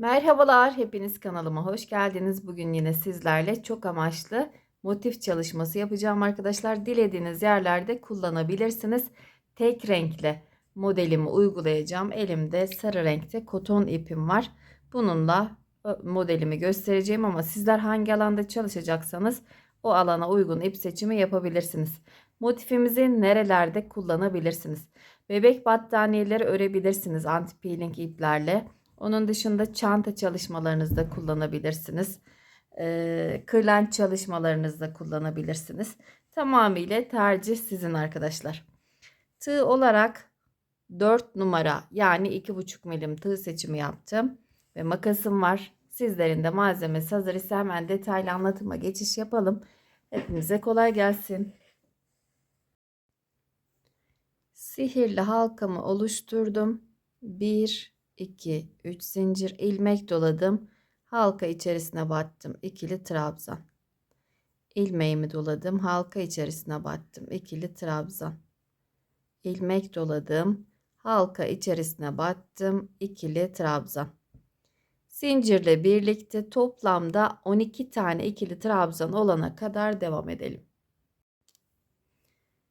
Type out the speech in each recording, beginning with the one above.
Merhabalar, hepiniz kanalıma hoş geldiniz. Bugün yine sizlerle çok amaçlı motif çalışması yapacağım arkadaşlar. Dilediğiniz yerlerde kullanabilirsiniz. Tek renkli modelimi uygulayacağım. Elimde sarı renkte koton ipim var. Bununla modelimi göstereceğim ama sizler hangi alanda çalışacaksanız o alana uygun ip seçimi yapabilirsiniz. Motifimizi nerelerde kullanabilirsiniz? Bebek battaniyeleri örebilirsiniz anti peeling iplerle. Onun dışında çanta çalışmalarınızda kullanabilirsiniz. Ee, kırlent çalışmalarınızda kullanabilirsiniz. Tamamıyla tercih sizin arkadaşlar. Tığ olarak 4 numara yani 2,5 milim tığ seçimi yaptım. Ve makasım var. Sizlerin de malzemesi hazır ise hemen detaylı anlatıma geçiş yapalım. Hepinize kolay gelsin. Sihirli halkamı oluşturdum. 1 2 3 zincir ilmek doladım. Halka içerisine battım. ikili trabzan. ilmeğimi doladım. Halka içerisine battım. ikili trabzan. ilmek doladım. Halka içerisine battım. ikili trabzan. Zincirle birlikte toplamda 12 tane ikili trabzan olana kadar devam edelim.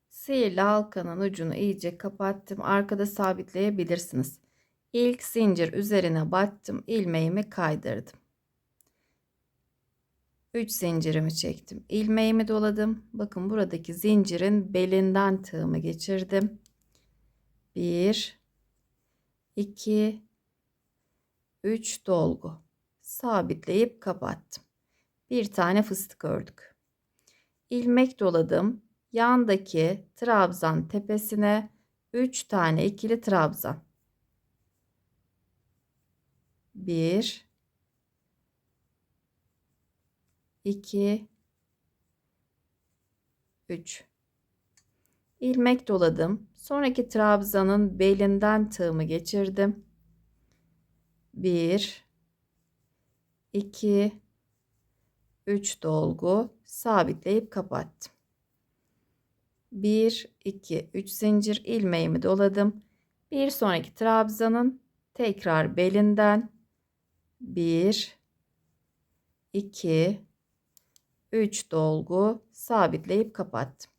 Sihirli halkanın ucunu iyice kapattım. Arkada sabitleyebilirsiniz. İlk zincir üzerine battım. ilmeğimi kaydırdım. 3 zincirimi çektim. ilmeğimi doladım. Bakın buradaki zincirin belinden tığımı geçirdim. 1 2 3 dolgu. Sabitleyip kapattım. Bir tane fıstık ördük. ilmek doladım. Yandaki trabzan tepesine 3 tane ikili trabzan. 1 2 3 ilmek doladım. Sonraki trabzanın belinden tığımı geçirdim. 1 2 3 dolgu sabitleyip kapattım. 1 2 3 zincir ilmeğimi doladım. Bir sonraki trabzanın tekrar belinden 1 2 3 dolgu sabitleyip kapattım.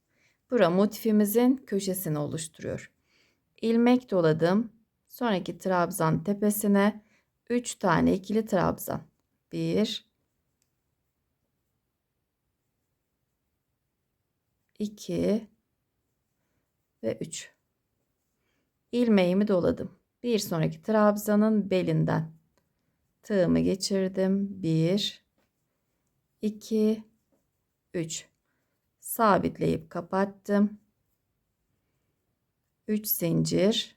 Bura motifimizin köşesini oluşturuyor. İlmek doladım. Sonraki trabzan tepesine 3 tane ikili trabzan. 1 2 ve 3. İlmeğimi doladım. Bir sonraki trabzanın belinden tığımı geçirdim. 1 2 3 sabitleyip kapattım. 3 zincir.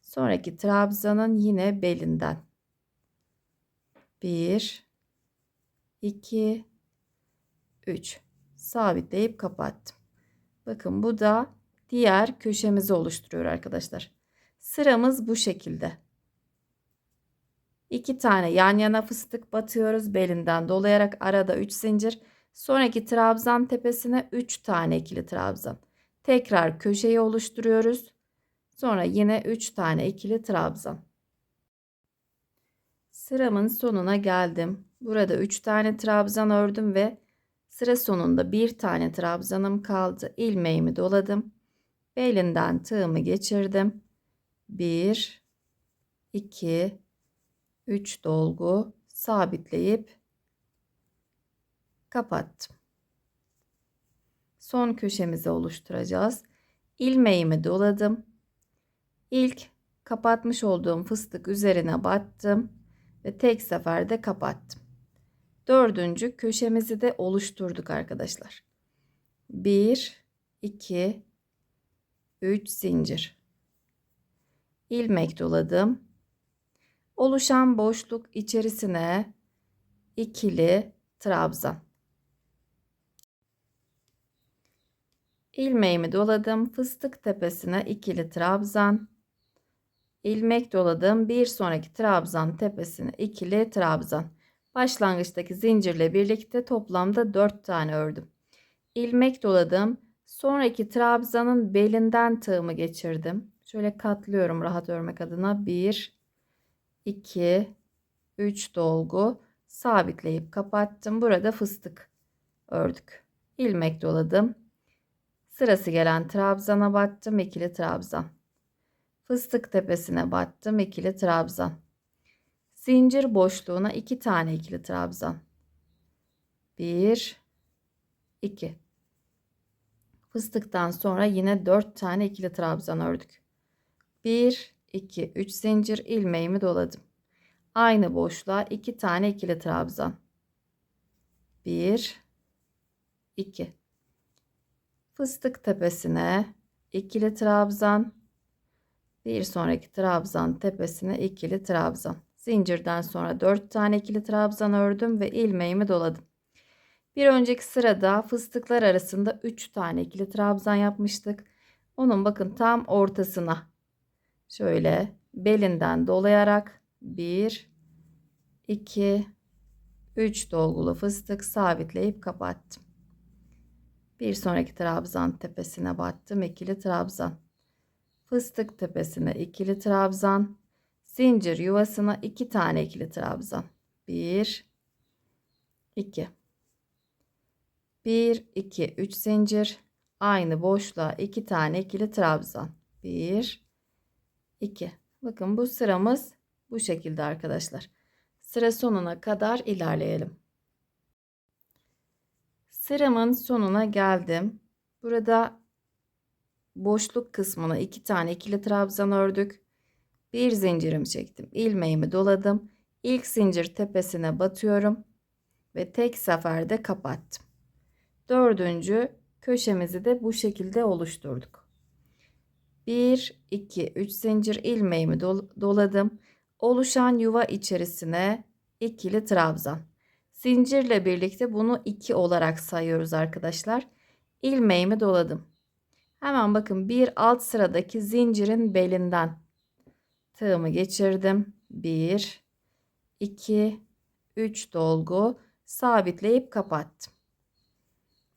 Sonraki trabzanın yine belinden. 1 2 3 sabitleyip kapattım. Bakın bu da diğer köşemizi oluşturuyor arkadaşlar. Sıramız bu şekilde. 2 tane yan yana fıstık batıyoruz belinden dolayarak arada 3 zincir. Sonraki trabzan tepesine 3 tane ikili trabzan. Tekrar köşeyi oluşturuyoruz. Sonra yine 3 tane ikili trabzan. Sıramın sonuna geldim. Burada 3 tane trabzan ördüm ve sıra sonunda bir tane trabzanım kaldı. İlmeğimi doladım. Belinden tığımı geçirdim. 1 2 3 dolgu sabitleyip kapattım. Son köşemizi oluşturacağız. İlmeğimi doladım. İlk kapatmış olduğum fıstık üzerine battım ve tek seferde kapattım. Dördüncü köşemizi de oluşturduk arkadaşlar. 1 2 3 zincir. ilmek doladım oluşan boşluk içerisine ikili trabzan. ilmeğimi doladım. Fıstık tepesine ikili trabzan. ilmek doladım. Bir sonraki trabzan tepesine ikili trabzan. Başlangıçtaki zincirle birlikte toplamda 4 tane ördüm. ilmek doladım. Sonraki trabzanın belinden tığımı geçirdim. Şöyle katlıyorum rahat örmek adına. 1 2 3 dolgu sabitleyip kapattım. Burada fıstık ördük. ilmek doladım. Sırası gelen trabzana battım. ikili trabzan. Fıstık tepesine battım. ikili trabzan. Zincir boşluğuna iki tane ikili trabzan. 1 2 Fıstıktan sonra yine 4 tane ikili trabzan ördük. 1 2 3 zincir ilmeğimi doladım. Aynı boşluğa 2 tane ikili trabzan. 1 2 Fıstık tepesine ikili trabzan. Bir sonraki trabzan tepesine ikili trabzan. Zincirden sonra 4 tane ikili trabzan ördüm ve ilmeğimi doladım. Bir önceki sırada fıstıklar arasında 3 tane ikili trabzan yapmıştık. Onun bakın tam ortasına şöyle belinden dolayarak 1 2 3 dolgulu fıstık sabitleyip kapattım. Bir sonraki trabzan tepesine battım ikili trabzan. Fıstık tepesine ikili trabzan. Zincir yuvasına iki tane ikili trabzan. 1 2 1 2 3 zincir aynı boşluğa iki tane ikili trabzan. 1 2 Bakın bu sıramız bu şekilde arkadaşlar. Sıra sonuna kadar ilerleyelim. Sıramın sonuna geldim. Burada boşluk kısmına iki tane ikili trabzan ördük. Bir zincirimi çektim. ilmeğimi doladım. İlk zincir tepesine batıyorum ve tek seferde kapattım. Dördüncü köşemizi de bu şekilde oluşturduk. 1 2 3 zincir ilmeğimi doladım. Oluşan yuva içerisine ikili trabzan. Zincirle birlikte bunu 2 olarak sayıyoruz arkadaşlar. İlmeğimi doladım. Hemen bakın bir alt sıradaki zincirin belinden tığımı geçirdim. 1 2 3 dolgu sabitleyip kapattım.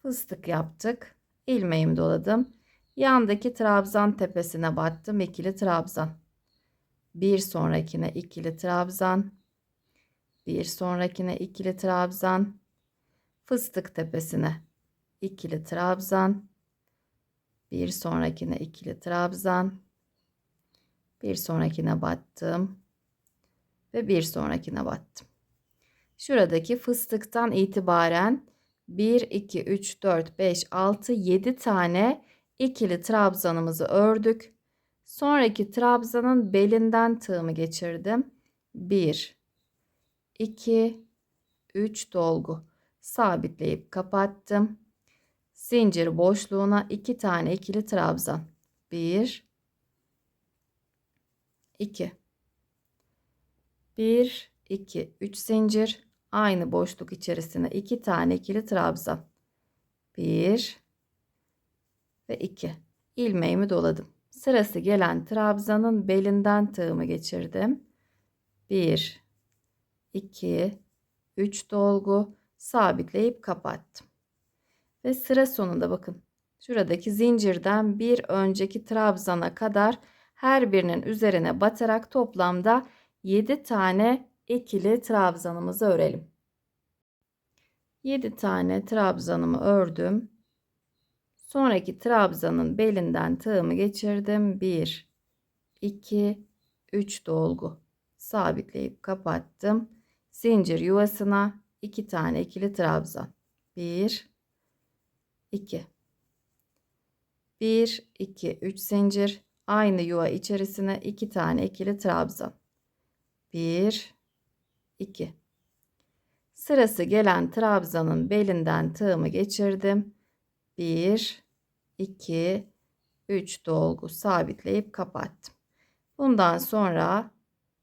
Fıstık yaptık. İlmeğimi doladım. Yandaki trabzan tepesine battım. ikili trabzan. Bir sonrakine ikili trabzan. Bir sonrakine ikili trabzan. Fıstık tepesine ikili trabzan. Bir sonrakine ikili trabzan. Bir sonrakine battım. Ve bir sonrakine battım. Şuradaki fıstıktan itibaren 1, 2, 3, 4, 5, 6, 7 tane ikili trabzanımızı ördük. Sonraki trabzanın belinden tığımı geçirdim. 1, 2, 3 dolgu sabitleyip kapattım. Zincir boşluğuna 2 tane ikili trabzan. 1 2 1 2 3 zincir aynı boşluk içerisine 2 tane ikili trabzan. 1 ve 2 ilmeğimi doladım. Sırası gelen trabzanın belinden tığımı geçirdim. 1 2 3 dolgu sabitleyip kapattım. Ve sıra sonunda bakın şuradaki zincirden bir önceki trabzana kadar her birinin üzerine batarak toplamda 7 tane ikili trabzanımızı örelim. 7 tane trabzanımı ördüm. Sonraki trabzanın belinden tığımı geçirdim. 1 2 3 dolgu sabitleyip kapattım. Zincir yuvasına 2 tane ikili trabzan. 1 2 1 2 3 zincir aynı yuva içerisine 2 tane ikili trabzan. 1 2 Sırası gelen trabzanın belinden tığımı geçirdim. 1 2 3 dolgu sabitleyip kapattım. Bundan sonra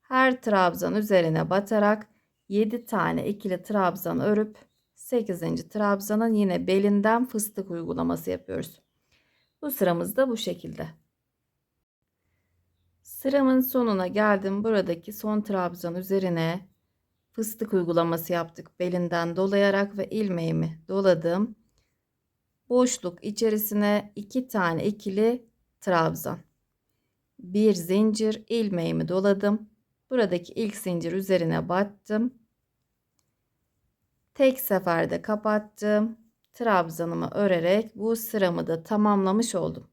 her trabzan üzerine batarak 7 tane ikili trabzan örüp 8. trabzanın yine belinden fıstık uygulaması yapıyoruz. Bu sıramız da bu şekilde. Sıramın sonuna geldim. Buradaki son trabzan üzerine fıstık uygulaması yaptık. Belinden dolayarak ve ilmeğimi doladım. Boşluk içerisine iki tane ikili trabzan. Bir zincir ilmeğimi doladım. Buradaki ilk zincir üzerine battım. Tek seferde kapattım. Trabzanımı örerek bu sıramı da tamamlamış oldum.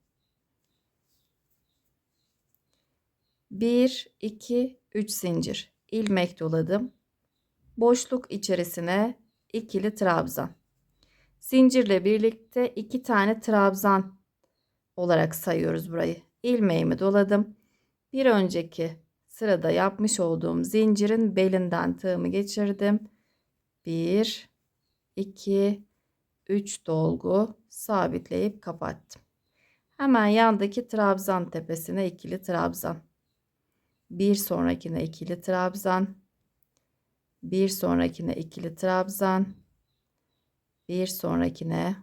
1 2 3 zincir ilmek doladım. Boşluk içerisine ikili trabzan. Zincirle birlikte iki tane trabzan olarak sayıyoruz burayı. İlmeğimi doladım. Bir önceki sırada yapmış olduğum zincirin belinden tığımı geçirdim. 1 2 3 dolgu sabitleyip kapattım. Hemen yandaki trabzan tepesine ikili trabzan. Bir sonrakine ikili trabzan. Bir sonrakine ikili trabzan. Bir sonrakine.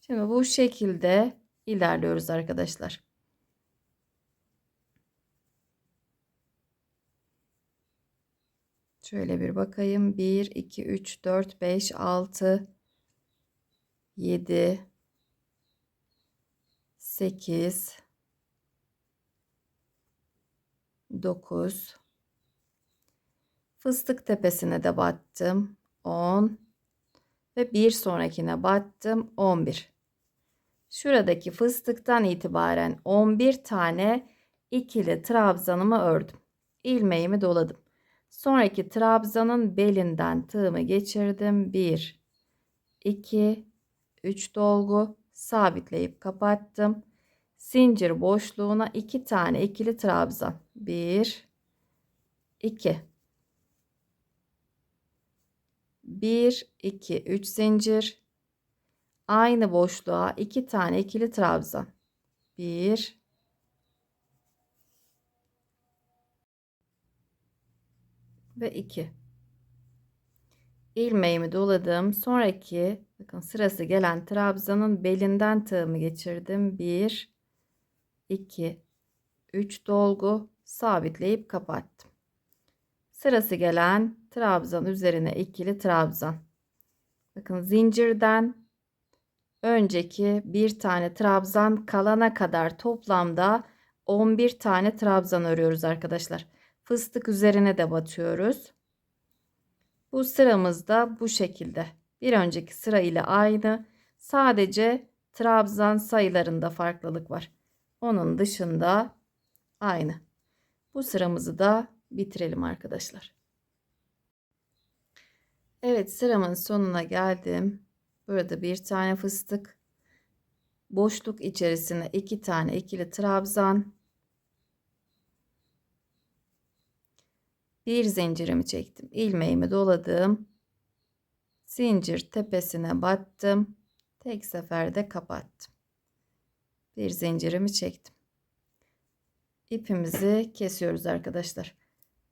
Şimdi bu şekilde ilerliyoruz arkadaşlar. Şöyle bir bakayım. 1, 2, 3, 4, 5, 6, 7, 8, 9. Fıstık tepesine de battım. 10 ve bir sonrakine battım. 11. Şuradaki fıstıktan itibaren 11 tane ikili trabzanımı ördüm. İlmeğimi doladım. Sonraki trabzanın belinden tığımı geçirdim. 1 2 3 dolgu sabitleyip kapattım. Zincir boşluğuna 2 tane ikili trabzan. 1 2 1 2 3 zincir aynı boşluğa 2 tane ikili trabzan. 1 ve 2 ilmeğimi doladım. Sonraki bakın sırası gelen trabzanın belinden tığımı geçirdim. 1 2 3 dolgu sabitleyip kapattım. Sırası gelen trabzan üzerine ikili trabzan. Bakın zincirden önceki bir tane trabzan kalana kadar toplamda 11 tane trabzan örüyoruz arkadaşlar. Fıstık üzerine de batıyoruz. Bu sıramız da bu şekilde. Bir önceki sıra ile aynı. Sadece trabzan sayılarında farklılık var. Onun dışında aynı. Bu sıramızı da bitirelim arkadaşlar. Evet sıramın sonuna geldim. Burada bir tane fıstık. Boşluk içerisine iki tane ikili trabzan. Bir zincirimi çektim. ilmeğimi doladım. Zincir tepesine battım. Tek seferde kapattım. Bir zincirimi çektim. İpimizi kesiyoruz arkadaşlar.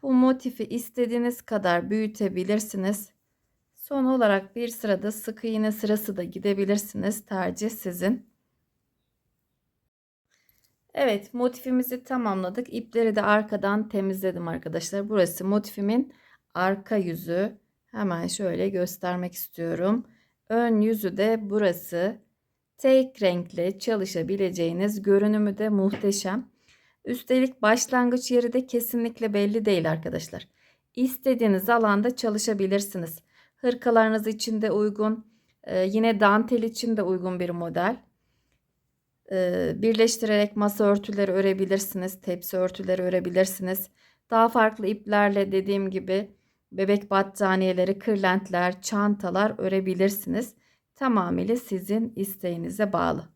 Bu motifi istediğiniz kadar büyütebilirsiniz. Son olarak bir sırada sık iğne sırası da gidebilirsiniz. Tercih sizin. Evet motifimizi tamamladık. İpleri de arkadan temizledim arkadaşlar. Burası motifimin arka yüzü. Hemen şöyle göstermek istiyorum. Ön yüzü de burası. Tek renkle çalışabileceğiniz görünümü de muhteşem. Üstelik başlangıç yeri de kesinlikle belli değil arkadaşlar. İstediğiniz alanda çalışabilirsiniz. Hırkalarınız için de uygun. Ee, yine dantel için de uygun bir model. Ee, birleştirerek masa örtüleri örebilirsiniz. Tepsi örtüleri örebilirsiniz. Daha farklı iplerle dediğim gibi bebek battaniyeleri, kırlentler, çantalar örebilirsiniz. Tamamıyla sizin isteğinize bağlı.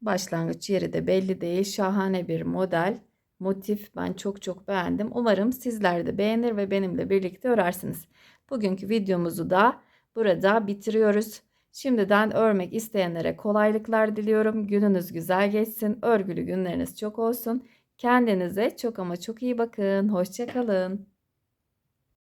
Başlangıç yeri de belli değil. Şahane bir model. Motif ben çok çok beğendim. Umarım sizler de beğenir ve benimle birlikte örersiniz. Bugünkü videomuzu da burada bitiriyoruz. Şimdiden örmek isteyenlere kolaylıklar diliyorum. Gününüz güzel geçsin. Örgülü günleriniz çok olsun. Kendinize çok ama çok iyi bakın. Hoşçakalın.